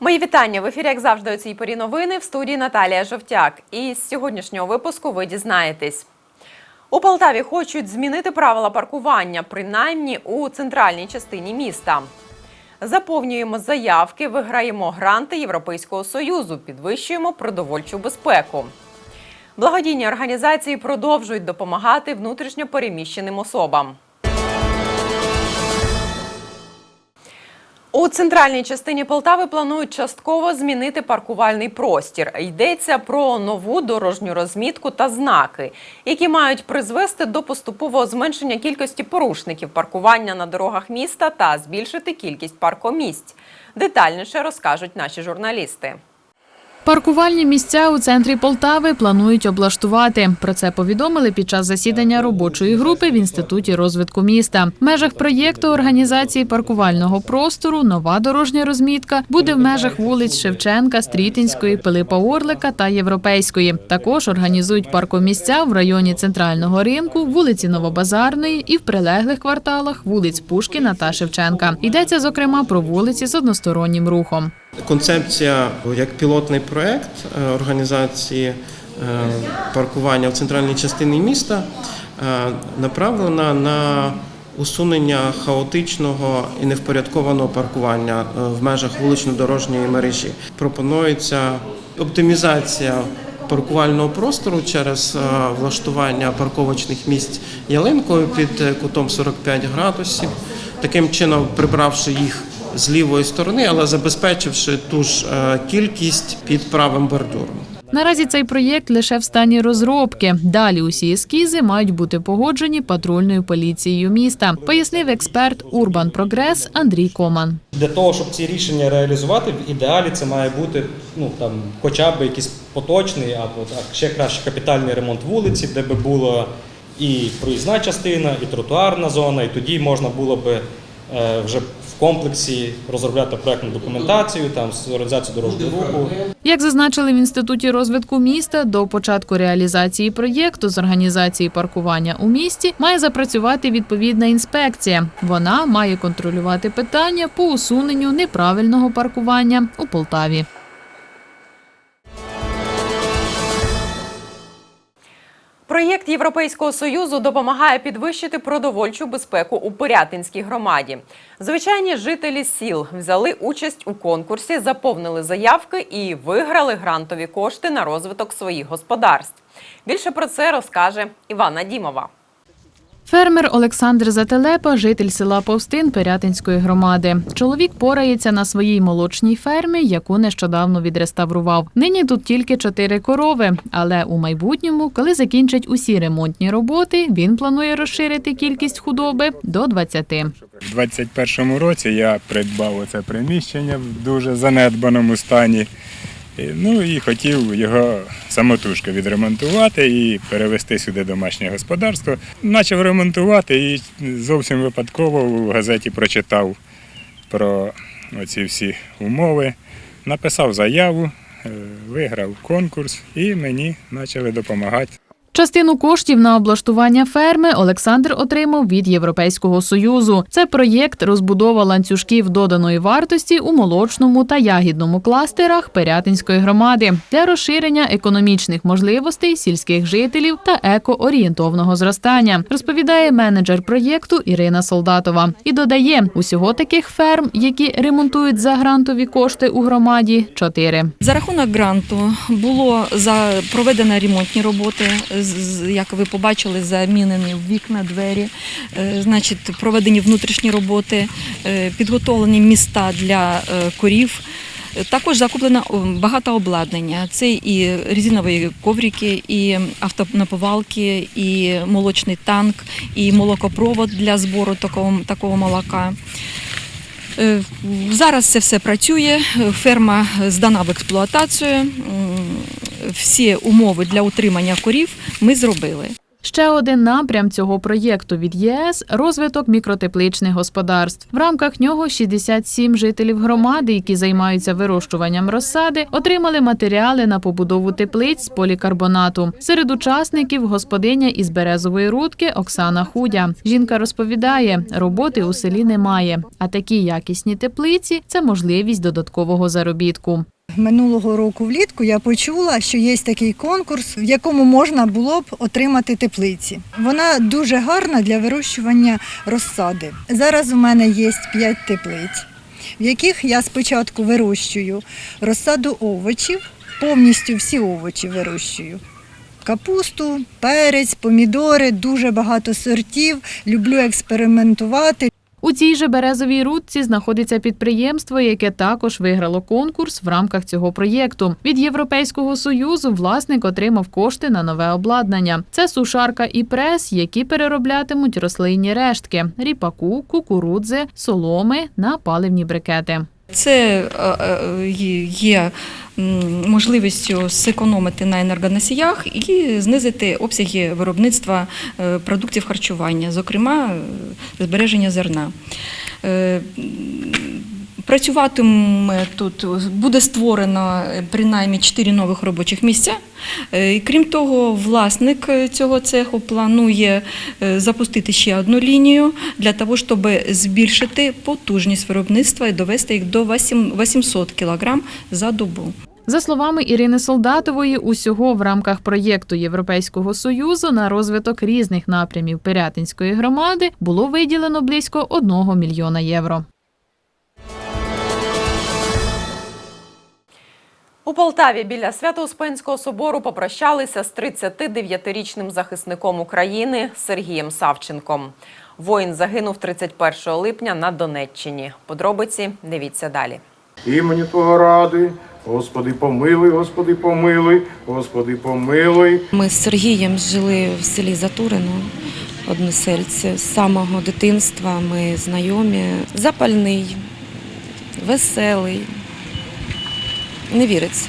Мої вітання в ефірі, як завжди, у цій порі новини в студії Наталія Жовтяк. І з сьогоднішнього випуску ви дізнаєтесь. У Полтаві хочуть змінити правила паркування, принаймні у центральній частині міста. Заповнюємо заявки, виграємо гранти Європейського союзу, підвищуємо продовольчу безпеку. Благодійні організації продовжують допомагати внутрішньо переміщеним особам. У центральній частині Полтави планують частково змінити паркувальний простір. Йдеться про нову дорожню розмітку та знаки, які мають призвести до поступового зменшення кількості порушників паркування на дорогах міста та збільшити кількість паркомісць. Детальніше розкажуть наші журналісти. Паркувальні місця у центрі Полтави планують облаштувати. Про це повідомили під час засідання робочої групи в інституті розвитку міста. В межах проєкту організації паркувального простору нова дорожня розмітка буде в межах вулиць Шевченка, Стрітинської, Пилипа Орлика та Європейської. Також організують паркомісця в районі центрального ринку, вулиці Новобазарної і в прилеглих кварталах вулиць Пушкіна та Шевченка. Йдеться зокрема про вулиці з одностороннім рухом. Концепція як пілотний проект е, організації е, паркування в центральній частині міста е, направлена на усунення хаотичного і невпорядкованого паркування в межах вулично-дорожньої мережі. Пропонується оптимізація паркувального простору через влаштування парковочних місць ялинкою під кутом 45 градусів, таким чином прибравши їх з лівої сторони, але забезпечивши ту ж е, кількість під правим бордюром. Наразі цей проєкт лише в стані розробки. Далі усі ескізи мають бути погоджені патрульною поліцією міста, пояснив експерт Урбан Прогрес Андрій Коман. Для того, щоб ці рішення реалізувати, в ідеалі це має бути ну там, хоча б якийсь поточний або так ще краще капітальний ремонт вулиці, де би була і проїзна частина, і тротуарна зона, і тоді можна було би вже в комплексі розробляти проектну документацію, там організацію дорожнього руху. Як зазначили в інституті розвитку міста, до початку реалізації проєкту з організації паркування у місті має запрацювати відповідна інспекція. Вона має контролювати питання по усуненню неправильного паркування у Полтаві. Проєкт Європейського союзу допомагає підвищити продовольчу безпеку у Пирятинській громаді. Звичайні жителі сіл взяли участь у конкурсі, заповнили заявки і виграли грантові кошти на розвиток своїх господарств. Більше про це розкаже Івана Дімова. Фермер Олександр Зателепа, житель села Повстин Пирятинської громади. Чоловік порається на своїй молочній фермі, яку нещодавно відреставрував. Нині тут тільки чотири корови, але у майбутньому, коли закінчать усі ремонтні роботи, він планує розширити кількість худоби до 20. У 21-му році я придбав оце приміщення в дуже занедбаному стані. І, Ну і хотів його самотужки відремонтувати і перевести сюди домашнє господарство. Почав ремонтувати і зовсім випадково у газеті прочитав про оці всі умови, написав заяву, е, виграв конкурс і мені почали допомагати. Частину коштів на облаштування ферми Олександр отримав від Європейського союзу. Це проєкт розбудова ланцюжків доданої вартості у молочному та ягідному кластерах Пирятинської громади для розширення економічних можливостей сільських жителів та екоорієнтовного зростання, розповідає менеджер проєкту Ірина Солдатова. І додає, усього таких ферм, які ремонтують за грантові кошти у громаді, чотири. За рахунок гранту було проведено ремонтні роботи. Як ви побачили, замінені вікна, двері, е, значить, проведені внутрішні роботи, е, підготовлені міста для е, корів. Також закуплено багато обладнання. Це і резинові коврики, і автонаповалки, і молочний танк, і молокопровод для збору такого, такого молока. Зараз це все працює. Ферма здана в експлуатацію. Всі умови для утримання корів ми зробили. Ще один напрям цього проєкту від ЄС розвиток мікротепличних господарств. В рамках нього 67 жителів громади, які займаються вирощуванням розсади, отримали матеріали на побудову теплиць з полікарбонату. Серед учасників господиня із березової рудки Оксана Худя. Жінка розповідає, роботи у селі немає, а такі якісні теплиці це можливість додаткового заробітку. Минулого року влітку я почула, що є такий конкурс, в якому можна було б отримати теплиці. Вона дуже гарна для вирощування розсади. Зараз у мене є 5 теплиць, в яких я спочатку вирощую розсаду овочів, повністю всі овочі вирощую. Капусту, перець, помідори, дуже багато сортів. Люблю експериментувати. У цій же березовій рудці знаходиться підприємство, яке також виграло конкурс в рамках цього проєкту. Від Європейського союзу власник отримав кошти на нове обладнання. Це сушарка і прес, які перероблятимуть рослинні рештки ріпаку, кукурудзи, соломи на паливні брикети. Це е, е, є- можливістю зекономити на енергоносіях і знизити обсяги виробництва е, продуктів харчування, зокрема збереження зерна. Працюватиме тут, буде створено е, принаймні 4 нових робочих місця. Е, І крім того, власник е, цього цеху планує запустити ще одну лінію для того, щоб збільшити потужність виробництва і довести їх до 8 800 кг за добу. За словами Ірини Солдатової, усього в рамках проєкту Європейського союзу на розвиток різних напрямів Пирятинської громади було виділено близько 1 мільйона євро. У Полтаві біля Свято-Успенського собору попрощалися з 39-річним захисником України Сергієм Савченком. Воїн загинув 31 липня на Донеччині. Подробиці дивіться далі. Імені Твого ради, Господи помилуй, Господи помилуй, Господи помилуй. Ми з Сергієм жили в селі Затурино, односельці. З самого дитинства ми знайомі. Запальний, веселий. Не віриться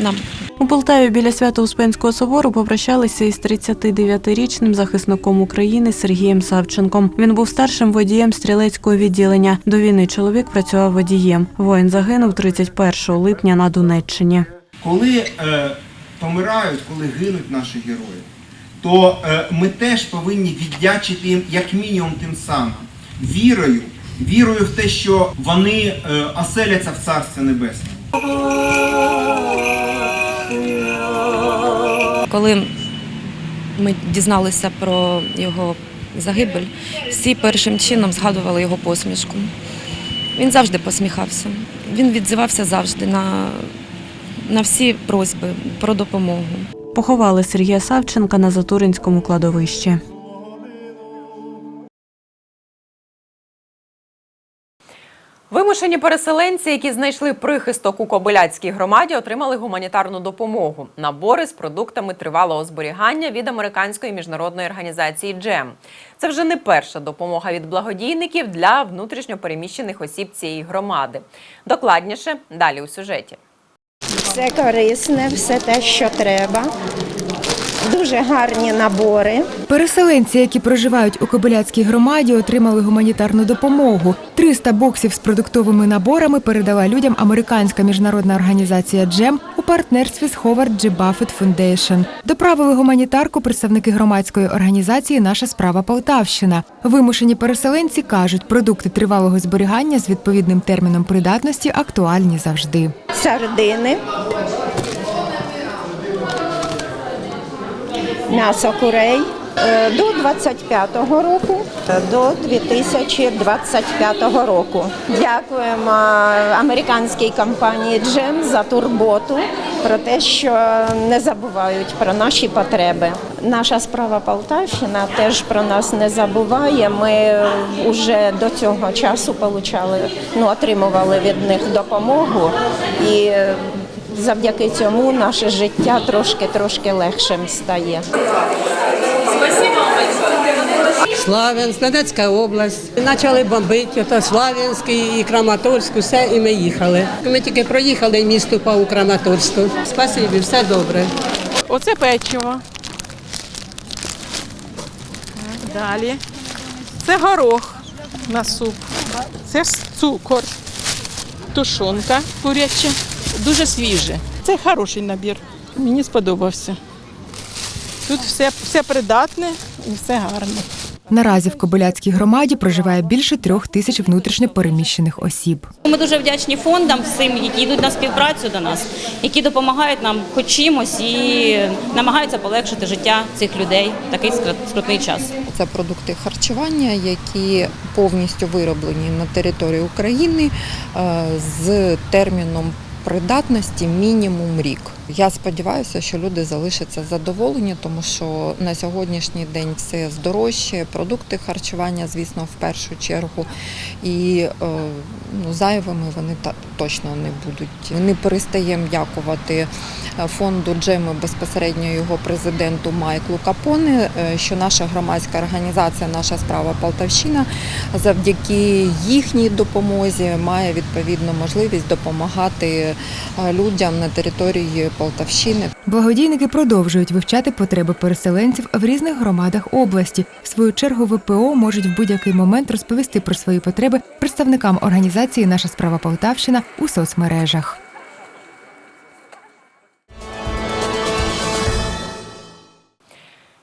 нам. У Полтаві біля Свято-Успенського собору попрощалися із 39-річним захисником України Сергієм Савченком. Він був старшим водієм стрілецького відділення. До війни чоловік працював водієм. Воїн загинув 31 липня на Донеччині. коли е, помирають, коли гинуть наші герої, то е, ми теж повинні віддячити їм як мінімум тим самим вірою, вірою в те, що вони е, оселяться в Царстві Небесному. Коли ми дізналися про його загибель, всі першим чином згадували його посмішку. Він завжди посміхався. Він відзивався завжди на, на всі просьби про допомогу. Поховали Сергія Савченка на Затуринському кладовищі. Вимушені переселенці, які знайшли прихисток у Кобиляцькій громаді, отримали гуманітарну допомогу. Набори з продуктами тривалого зберігання від американської міжнародної організації Джем. Це вже не перша допомога від благодійників для внутрішньопереміщених осіб цієї громади. Докладніше далі у сюжеті. Все корисне, все те, що треба. Дуже гарні набори. Переселенці, які проживають у Кобиляцькій громаді, отримали гуманітарну допомогу. 300 боксів з продуктовими наборами передала людям американська міжнародна організація Джем у партнерстві з Howard G. Buffett Foundation. Доправили гуманітарку представники громадської організації Наша справа Полтавщина. Вимушені переселенці кажуть, продукти тривалого зберігання з відповідним терміном придатності актуальні завжди. Сардини. М'ясо курей е, до 25-го року, до 2025 року. Дякуємо американській компанії Джем за турботу, про те, що не забувають про наші потреби. Наша справа Полтавщина теж про нас не забуває. Ми вже до цього часу получали, ну, отримували від них допомогу і завдяки цьому наше життя трошки-трошки легшим стає. Славянськ, Донецька область. Почали бомбити, то Славянськ і Краматорськ, все, і ми їхали. Ми тільки проїхали місто по у Краматорську. Спасибі, все добре. Оце печиво. Далі. Це горох на суп. Це цукор, тушонка куряча, дуже свіже. Це хороший набір. Мені сподобався. Тут все, все придатне і все гарне. Наразі в Кобиляцькій громаді проживає більше трьох тисяч внутрішньо переміщених осіб. Ми дуже вдячні фондам всім, які йдуть на співпрацю до нас, які допомагають нам хоч чимось і намагаються полегшити життя цих людей в такий скрут- скрутний час. Це продукти харчування, які повністю вироблені на території України е, з терміном придатності мінімум рік. Я сподіваюся, що люди залишаться задоволені, тому що на сьогоднішній день все здорожчає, продукти харчування, звісно, в першу чергу. І е, ну, зайвими вони точно не будуть. Не перестаємо дякувати е, фонду Джеми безпосередньо його президенту Майклу Капоне, е, що наша громадська організація, наша справа Полтавщина, завдяки їхній допомозі має відповідну можливість допомагати людям на території Полтавщини. Благодійники продовжують вивчати потреби переселенців в різних громадах області. В свою чергу ВПО можуть в будь-який момент розповісти про свої потреби представникам організації Наша справа Полтавщина у соцмережах.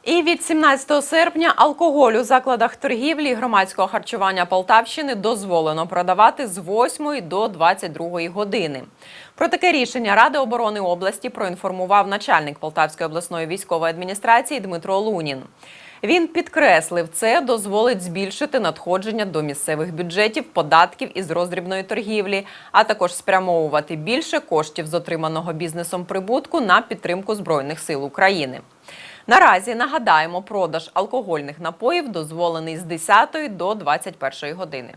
І від 17 серпня алкоголь у закладах торгівлі і громадського харчування Полтавщини дозволено продавати з 8 до 22 години. Про таке рішення Ради оборони області проінформував начальник Полтавської обласної військової адміністрації Дмитро Лунін. Він підкреслив, це дозволить збільшити надходження до місцевих бюджетів, податків із роздрібної торгівлі, а також спрямовувати більше коштів з отриманого бізнесом прибутку на підтримку Збройних сил України. Наразі нагадаємо, продаж алкогольних напоїв дозволений з 10 до 21 години.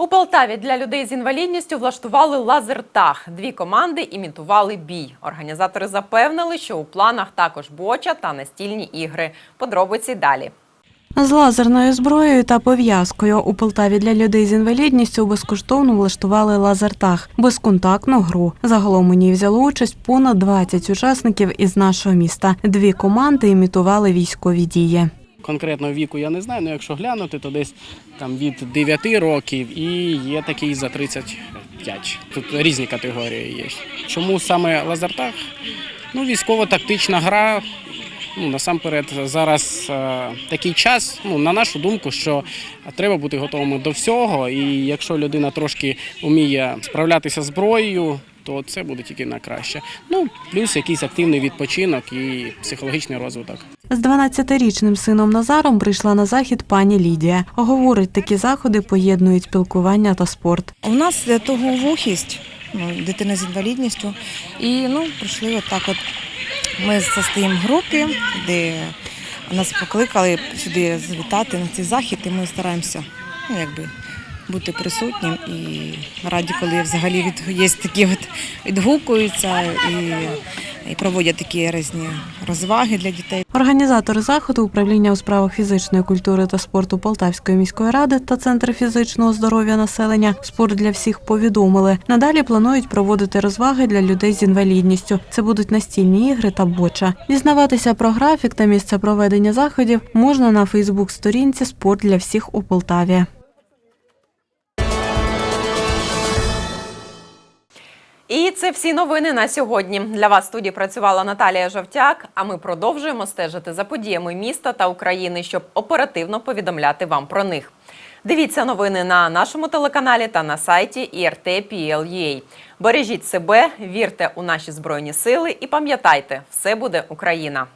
У Полтаві для людей з інвалідністю влаштували лазертаг. Дві команди імітували бій. Організатори запевнили, що у планах також боча та настільні ігри. Подробиці далі. З лазерною зброєю та пов'язкою у Полтаві для людей з інвалідністю безкоштовно влаштували лазертаг безконтактну гру. Загалом у ній взяло участь понад 20 учасників із нашого міста. Дві команди імітували військові дії. Конкретного віку я не знаю, але якщо глянути, то десь там від 9 років і є такий за 35. Тут різні категорії є. Чому саме лазертаг? Ну, військово-тактична гра. Ну, насамперед, зараз е, такий час, ну, на нашу думку, що треба бути готовими до всього. І якщо людина трошки вміє справлятися з зброєю, то це буде тільки на краще. Ну, плюс якийсь активний відпочинок і психологічний розвиток. З 12-річним сином Назаром прийшла на захід пані Лідія. Говорить, такі заходи поєднують спілкування та спорт. У нас туговухість, ну, дитина з інвалідністю. І ну, прийшли отак от. Ми состоїмо групі, де нас покликали сюди завітати на цей захід, і ми стараємося ну, якби, бути присутнім і раді, коли взагалі від, є такі от відгукуються і, і проводять такі різні розваги для дітей. Організатори заходу управління у справах фізичної культури та спорту Полтавської міської ради та Центр фізичного здоров'я населення спорт для всіх повідомили. Надалі планують проводити розваги для людей з інвалідністю. Це будуть настільні ігри та боча. Дізнаватися про графік та місце проведення заходів можна на Фейсбук-сторінці Спорт для всіх у Полтаві. І це всі новини на сьогодні. Для вас в студії працювала Наталія Жовтяк. А ми продовжуємо стежити за подіями міста та України, щоб оперативно повідомляти вам про них. Дивіться новини на нашому телеканалі та на сайті IRT.PL.UA. Бережіть себе, вірте у наші збройні сили і пам'ятайте, все буде Україна.